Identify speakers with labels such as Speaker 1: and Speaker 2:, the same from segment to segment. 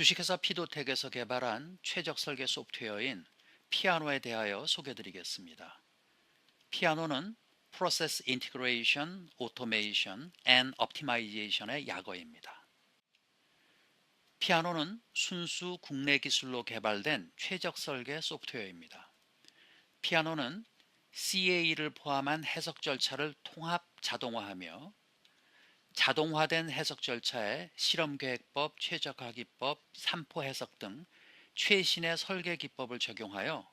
Speaker 1: 주식회사 피도텍에서 개발한 최적 설계 소프트웨어인 피아노에 대하여 소개드리겠습니다. 피아노는 Process Integration, Automation and Optimization의 약어입니다. 피아노는 순수 국내 기술로 개발된 최적 설계 소프트웨어입니다. 피아노는 CA를 포함한 해석 절차를 통합 자동화하며 자동화된 해석 절차에 실험 계획법, 최적화 기법, 삼포 해석 등 최신의 설계 기법을 적용하여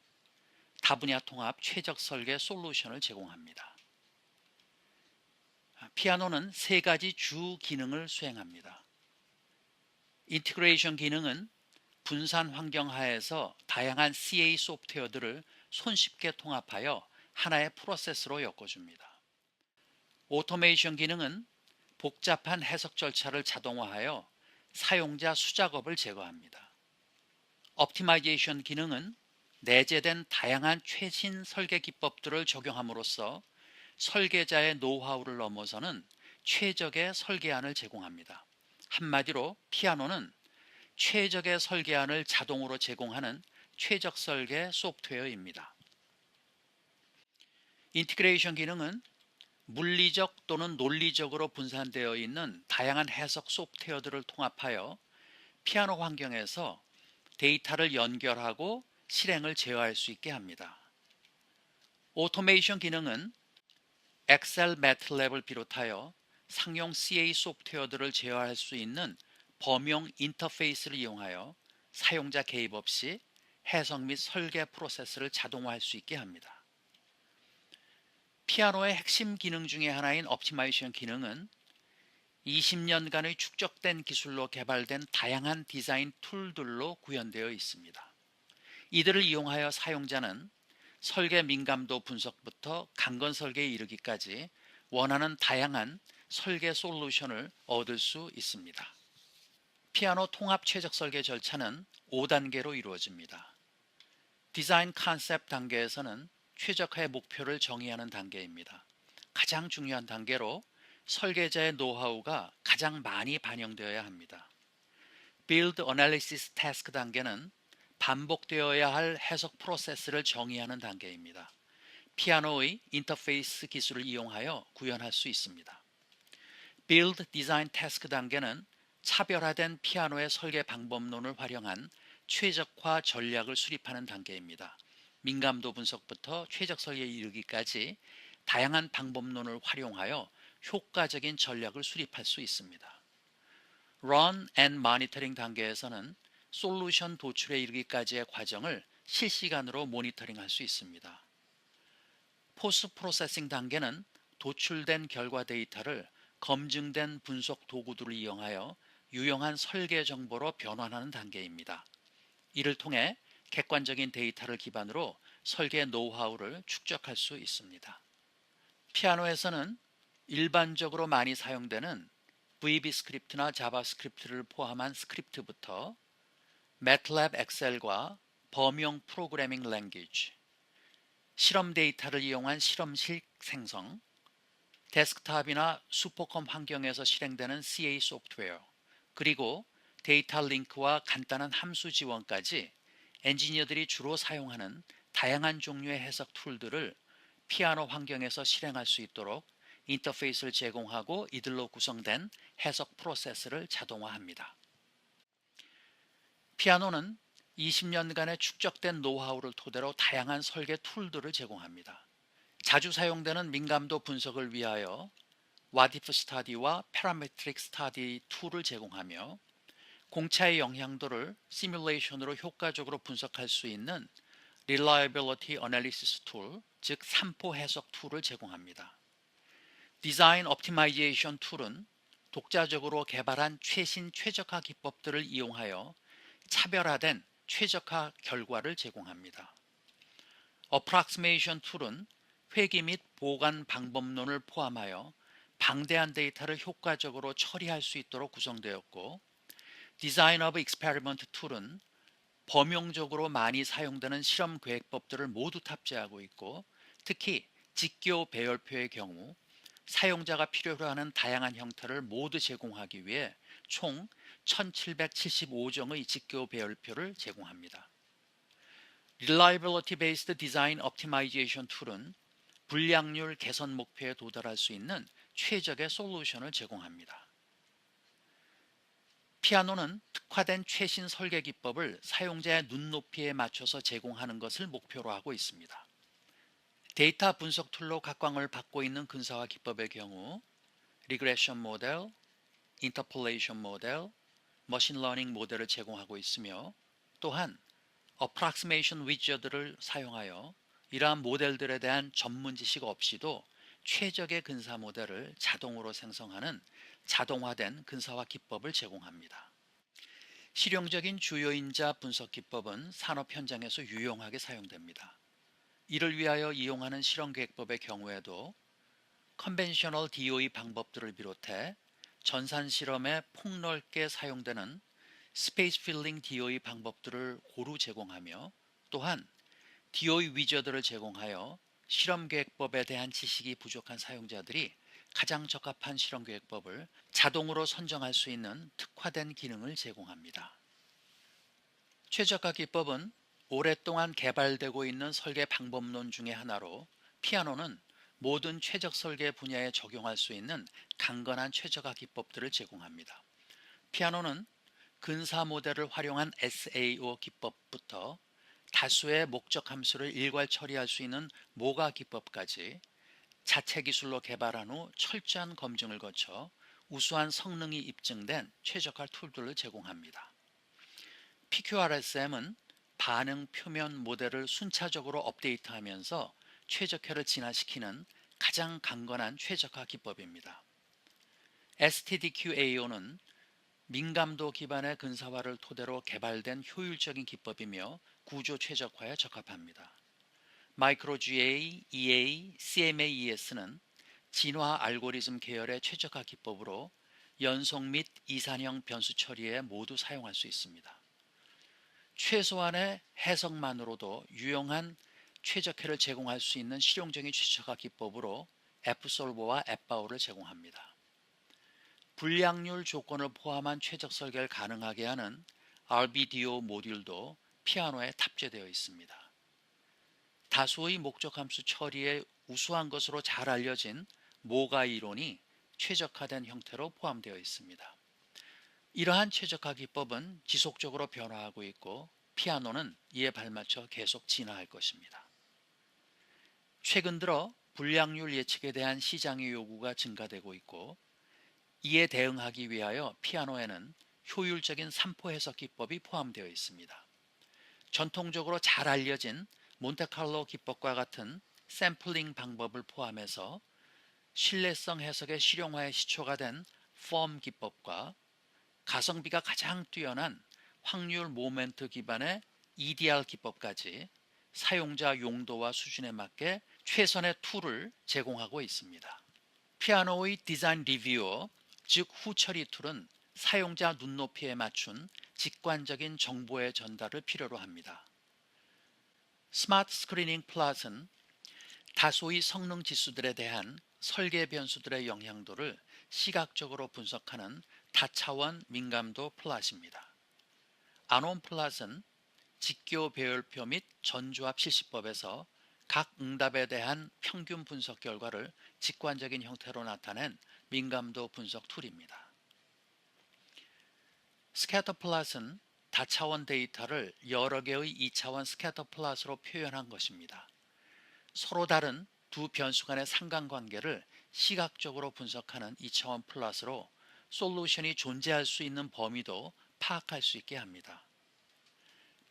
Speaker 1: 다분야 통합 최적 설계 솔루션을 제공합니다. 피아노는 세 가지 주 기능을 수행합니다. 인티그레이션 기능은 분산 환경 하에서 다양한 CA 소프트웨어들을 손쉽게 통합하여 하나의 프로세스로 엮어줍니다. 오토메이션 기능은 복잡한 해석 절차를 자동화하여 사용자 수작업을 제거합니다. 옵티마이제이션 기능은 내재된 다양한 최신 설계 기법들을 적용함으로써 설계자의 노하우를 넘어서는 최적의 설계안을 제공합니다. 한마디로 피아노는 최적의 설계안을 자동으로 제공하는 최적 설계 소프트웨어입니다. 인티그레이션 기능은 물리적 또는 논리적으로 분산되어 있는 다양한 해석 소프트웨어들을 통합하여 피아노 환경에서 데이터를 연결하고 실행을 제어할 수 있게 합니다. 오토메이션 기능은 엑셀 매틀랩을 비롯하여 상용 CA 소프트웨어들을 제어할 수 있는 범용 인터페이스를 이용하여 사용자 개입 없이 해석 및 설계 프로세스를 자동화할 수 있게 합니다. 피아노의 핵심 기능 중의 하나인 옵티마이션 기능은 20년간의 축적된 기술로 개발된 다양한 디자인 툴들로 구현되어 있습니다. 이들을 이용하여 사용자는 설계 민감도 분석부터 강건 설계에 이르기까지 원하는 다양한 설계 솔루션을 얻을 수 있습니다. 피아노 통합 최적 설계 절차는 5단계로 이루어집니다. 디자인 컨셉 단계에서는 최적화의 목표를 정의하는 단계입니다. 가장 중요한 단계로 설계자의 노하우가 가장 많이 반영되어야 합니다. Build Analysis Task 단계는 반복되어야 할 해석 프로세스를 정의하는 단계입니다. 피아노의 인터페이스 기술을 이용하여 구현할 수 있습니다. Build Design Task 단계는 차별화된 피아노의 설계 방법론을 활용한 최적화 전략을 수립하는 단계입니다. 민감도 분석부터 최적 설계에 이르기까지 다양한 방법론을 활용하여 효과적인 전략을 수립할 수 있습니다. Run and Monitoring 단계에서는 솔루션 도출에 이르기까지의 과정을 실시간으로 모니터링할 수 있습니다. 포스 프로세싱 단계는 도출된 결과 데이터를 검증된 분석 도구들을 이용하여 유용한 설계 정보로 변환하는 단계입니다. 이를 통해 객관적인 데이터를 기반으로 설계 노하우를 축적할 수 있습니다. 피아노에서는 일반적으로 많이 사용되는 VB 스크립트나 자바스크립트를 포함한 스크립트부터 MATLAB 엑셀과 범용 프로그래밍 랭귀지, 실험 데이터를 이용한 실험실 생성, 데스크탑이나 슈퍼컴 환경에서 실행되는 CA 소프트웨어, 그리고 데이터 링크와 간단한 함수 지원까지 엔지니어들이 주로 사용하는 다양한 종류의 해석 툴들을 피아노 환경에서 실행할 수 있도록 인터페이스를 제공하고 이들로 구성된 해석 프로세스를 자동화합니다. 피아노는 20년간의 축적된 노하우를 토대로 다양한 설계 툴들을 제공합니다. 자주 사용되는 민감도 분석을 위하여 와디프 스타디와 파라메트릭 스타디 툴을 제공하며 공차의 영향도를 시뮬레이션으로 효과적으로 분석할 수 있는 Reliability Analysis Tool, 즉 3포 해석 툴을 제공합니다. 디자인 옵티마이제이션 툴은 독자적으로 개발한 최신 최적화 기법들을 이용하여 차별화된 최적화 결과를 제공합니다. Approximation 툴은 회귀 및 보관 방법론을 포함하여 방대한 데이터를 효과적으로 처리할 수 있도록 구성되었고 디자인 오브 익스페리먼트 툴은 범용적으로 많이 사용되는 실험 계획법들을 모두 탑재하고 있고 특히 직교 배열표의 경우 사용자가 필요로 하는 다양한 형태를 모두 제공하기 위해 총 1775종의 직교 배열표를 제공합니다. Reliability Based Design Optimization 툴은 불량률 개선 목표에 도달할 수 있는 최적의 솔루션을 제공합니다. 피아노는 특화된 최신 설계 기법을 사용자의 눈높이에 맞춰서 제공하는 것을 목표로 하고 있습니다. 데이터 분석 툴로 각광을 받고 있는 근사화 기법의 경우 리그레션 모델, 인터폴레이션 모델, 머신 러닝 모델을 제공하고 있으며 또한 어프락시메이션 위저들을 사용하여 이러한 모델들에 대한 전문 지식 없이도 최적의 근사 모델을 자동으로 생성하는 자동화된 근사화 기법을 제공합니다. 실용적인 주요인자 분석 기법은 산업 현장에서 유용하게 사용됩니다. 이를 위하여 이용하는 실험계획법의 경우에도 컨벤셔널 DOE 방법들을 비롯해 전산 실험에 폭넓게 사용되는 스페이스 필링 DOE 방법들을 고루 제공하며 또한 DOE 위저들을 제공하여 실험계획법에 대한 지식이 부족한 사용자들이 가장 적합한 실험계획법을 자동으로 선정할 수 있는 특화된 기능을 제공합니다. 최적화 기법은 오랫동안 개발되고 있는 설계 방법론 중의 하나로 피아노는 모든 최적 설계 분야에 적용할 수 있는 강건한 최적화 기법들을 제공합니다. 피아노는 근사 모델을 활용한 SAO 기법부터 다수의 목적 함수를 일괄 처리할 수 있는 모가 기법까지 자체 기술로 개발한 후 철저한 검증을 거쳐 우수한 성능이 입증된 최적화 툴들을 제공합니다. PQRSM은 반응 표면 모델을 순차적으로 업데이트하면서 최적화를 진화시키는 가장 강건한 최적화 기법입니다. STDQAO는 민감도 기반의 근사화를 토대로 개발된 효율적인 기법이며 구조 최적화에 적합합니다. 마이크로GA, EA, CMAES는 진화 알고리즘 계열의 최적화 기법으로 연속 및 이산형 변수 처리에 모두 사용할 수 있습니다. 최소한의 해석만으로도 유용한 최적화를 제공할 수 있는 실용적인 최적화 기법으로 F솔버와 앱바오를 제공합니다. 불량률 조건을 포함한 최적 설계를 가능하게 하는 RBDO 모듈도 피아노에 탑재되어 있습니다. 다수의 목적 함수 처리에 우수한 것으로 잘 알려진 모가 이론이 최적화된 형태로 포함되어 있습니다. 이러한 최적화 기법은 지속적으로 변화하고 있고 피아노는 이에 발맞춰 계속 진화할 것입니다. 최근 들어 불량률 예측에 대한 시장의 요구가 증가되고 있고 이에 대응하기 위하여 피아노에는 효율적인 삼포 해석 기법이 포함되어 있습니다. 전통적으로 잘 알려진 몬테칼로 기법과 같은 샘플링 방법을 포함해서 신뢰성 해석의 실용화에 시초가 된폼 기법과 가성비가 가장 뛰어난 확률 모멘트 기반의 EDR 기법까지 사용자 용도와 수준에 맞게 최선의 툴을 제공하고 있습니다. 피아노의 디자인 리뷰어, 즉 후처리 툴은 사용자 눈높이에 맞춘 직관적인 정보의 전달을 필요로 합니다. 스마트 스크리닝 플러스는 다소의 성능 지수들에 대한 설계 변수들의 영향도를 시각적으로 분석하는 다차원 민감도 플랫입니다. 아논 플랫은 직교 배열표 및 전조합 실시법에서 각 응답에 대한 평균 분석 결과를 직관적인 형태로 나타낸 민감도 분석 툴입니다. 스캐터 플랫은 다차원 데이터를 여러 개의 2차원 스캐터 플랫으로 표현한 것입니다. 서로 다른 두 변수 간의 상관관계를 시각적으로 분석하는 2차원 플랫으로 솔루션이 존재할 수 있는 범위도 파악할 수 있게 합니다.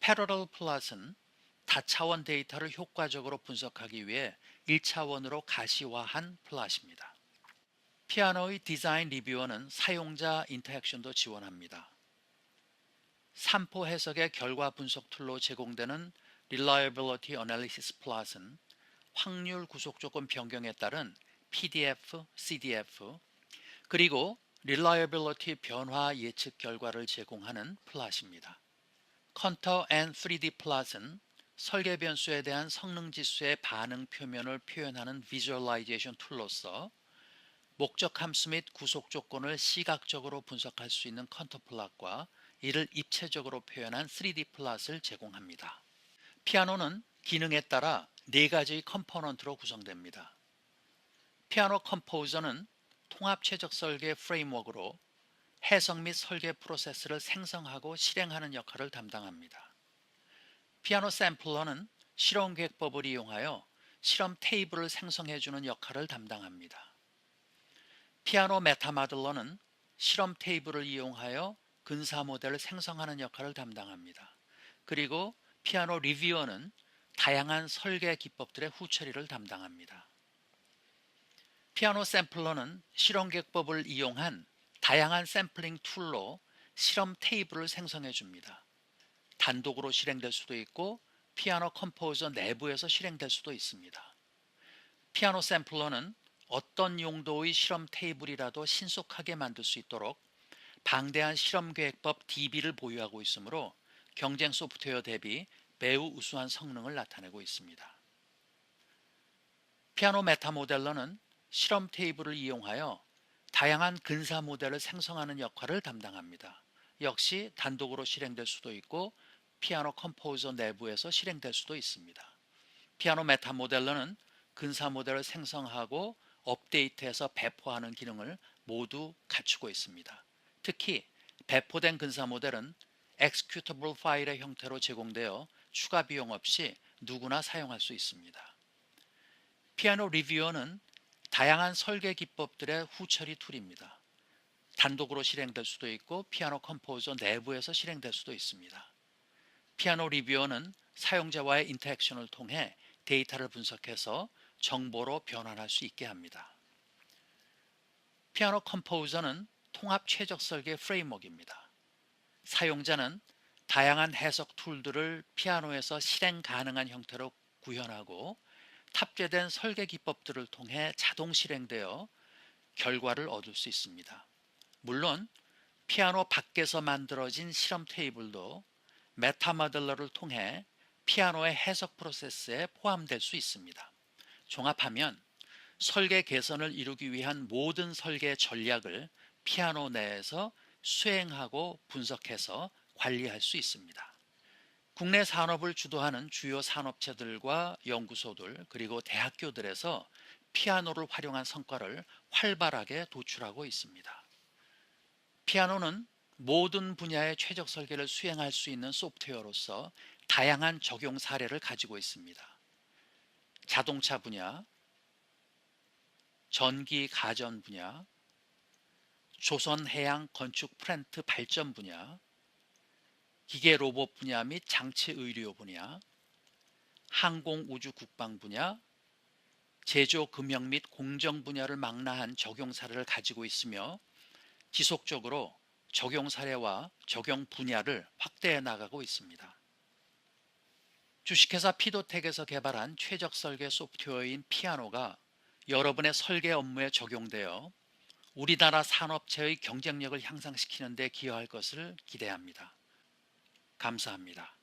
Speaker 1: 패러럴 플랫은 다차원 데이터를 효과적으로 분석하기 위해 1차원으로 가시화한 플랫입니다. 피아노의 디자인 리뷰어는 사용자 인터랙션도 지원합니다. 3포 해석의 결과 분석 툴로 제공되는 Reliability Analysis 플랫은 확률 구속 조건 변경에 따른 PDF, CDF 그리고 Reliability 변화 예측 결과를 제공하는 플랫입니다. 컨터 앤 3D 플랫은 설계 변수에 대한 성능 지수의 반응 표면을 표현하는 비주얼라이제이션 툴로서 목적 함수 및 구속 조건을 시각적으로 분석할 수 있는 컨터 플롯과 이를 입체적으로 표현한 3D 플롯을 제공합니다. 피아노는 기능에 따라 네 가지의 컴포넌트로 구성됩니다. 피아노 컴포저는 통합 최적 설계 프레임워크로 해석 및 설계 프로세스를 생성하고 실행하는 역할을 담당합니다. 피아노 샘플러는 실험 계획법을 이용하여 실험 테이블을 생성해주는 역할을 담당합니다. 피아노 메타마들러는 실험 테이블을 이용하여 근사 모델을 생성하는 역할을 담당합니다. 그리고 피아노 리뷰어는 다양한 설계 기법들의 후처리를 담당합니다. 피아노 샘플러는 실험 계획법을 이용한 다양한 샘플링 툴로 실험 테이블을 생성해 줍니다. 단독으로 실행될 수도 있고 피아노 컴포저 내부에서 실행될 수도 있습니다. 피아노 샘플러는 어떤 용도의 실험 테이블이라도 신속하게 만들 수 있도록 방대한 실험 계획법 DB를 보유하고 있으므로 경쟁 소프트웨어 대비 매우 우수한 성능을 나타내고 있습니다. 피아노 메타 모델러는 실험 테이블을 이용하여 다양한 근사 모델을 생성하는 역할을 담당합니다. 역시 단독으로 실행될 수도 있고 피아노 컴포저 내부에서 실행될 수도 있습니다. 피아노 메타 모델러는 근사 모델을 생성하고 업데이트해서 배포하는 기능을 모두 갖추고 있습니다. 특히 배포된 근사 모델은 executable 파일의 형태로 제공되어 추가 비용 없이 누구나 사용할 수 있습니다. 피아노 리뷰어는 다양한 설계 기법들의 후처리 툴입니다. 단독으로 실행될 수도 있고 피아노 컴포저 내부에서 실행될 수도 있습니다. 피아노 리뷰어는 사용자와의 인터랙션을 통해 데이터를 분석해서 정보로 변환할 수 있게 합니다. 피아노 컴포저는 통합 최적 설계 프레임워크입니다. 사용자는 다양한 해석 툴들을 피아노에서 실행 가능한 형태로 구현하고 탑재된 설계 기법들을 통해 자동 실행되어 결과를 얻을 수 있습니다. 물론 피아노 밖에서 만들어진 실험 테이블도 메타모델러를 통해 피아노의 해석 프로세스에 포함될 수 있습니다. 종합하면 설계 개선을 이루기 위한 모든 설계 전략을 피아노 내에서 수행하고 분석해서 관리할 수 있습니다. 국내 산업을 주도하는 주요 산업체들과 연구소들 그리고 대학교들에서 피아노를 활용한 성과를 활발하게 도출하고 있습니다. 피아노는 모든 분야의 최적 설계를 수행할 수 있는 소프트웨어로서 다양한 적용 사례를 가지고 있습니다. 자동차 분야, 전기 가전 분야, 조선 해양 건축 플랜트 발전 분야, 기계 로봇 분야 및 장치 의료 분야, 항공 우주 국방 분야, 제조 금형 및 공정 분야를 망라한 적용 사례를 가지고 있으며 지속적으로 적용 사례와 적용 분야를 확대해 나가고 있습니다. 주식회사 피도텍에서 개발한 최적 설계 소프트웨어인 피아노가 여러분의 설계 업무에 적용되어 우리나라 산업체의 경쟁력을 향상시키는 데 기여할 것을 기대합니다. 감사합니다.